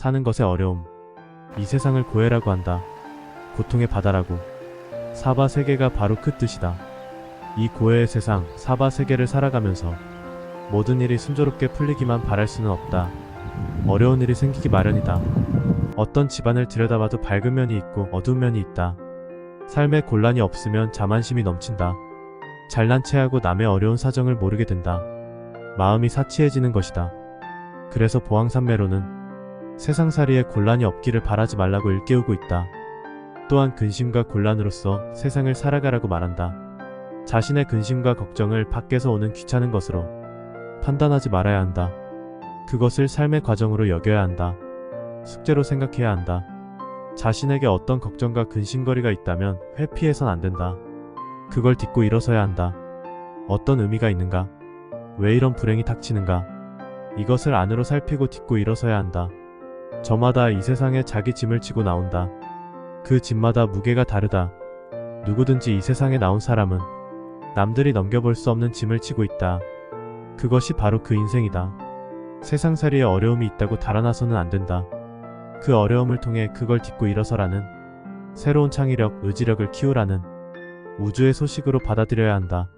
사는 것의 어려움. 이 세상을 고해라고 한다. 고통의 바다라고. 사바 세계가 바로 그 뜻이다. 이 고해의 세상, 사바 세계를 살아가면서 모든 일이 순조롭게 풀리기만 바랄 수는 없다. 어려운 일이 생기기 마련이다. 어떤 집안을 들여다봐도 밝은 면이 있고 어두운 면이 있다. 삶에 곤란이 없으면 자만심이 넘친다. 잘난 체하고 남의 어려운 사정을 모르게 된다. 마음이 사치해지는 것이다. 그래서 보왕산매로는 세상살이에 곤란이 없기를 바라지 말라고 일깨우고 있다. 또한 근심과 곤란으로서 세상을 살아가라고 말한다. 자신의 근심과 걱정을 밖에서 오는 귀찮은 것으로 판단하지 말아야 한다. 그것을 삶의 과정으로 여겨야 한다. 숙제로 생각해야 한다. 자신에게 어떤 걱정과 근심거리가 있다면 회피해선 안 된다. 그걸 딛고 일어서야 한다. 어떤 의미가 있는가? 왜 이런 불행이 닥치는가? 이것을 안으로 살피고 딛고 일어서야 한다. 저마다 이 세상에 자기 짐을 지고 나온다. 그 짐마다 무게가 다르다. 누구든지 이 세상에 나온 사람은 남들이 넘겨볼 수 없는 짐을 지고 있다. 그것이 바로 그 인생이다. 세상살이에 어려움이 있다고 달아나서는 안 된다. 그 어려움을 통해 그걸 딛고 일어서라는 새로운 창의력, 의지력을 키우라는 우주의 소식으로 받아들여야 한다.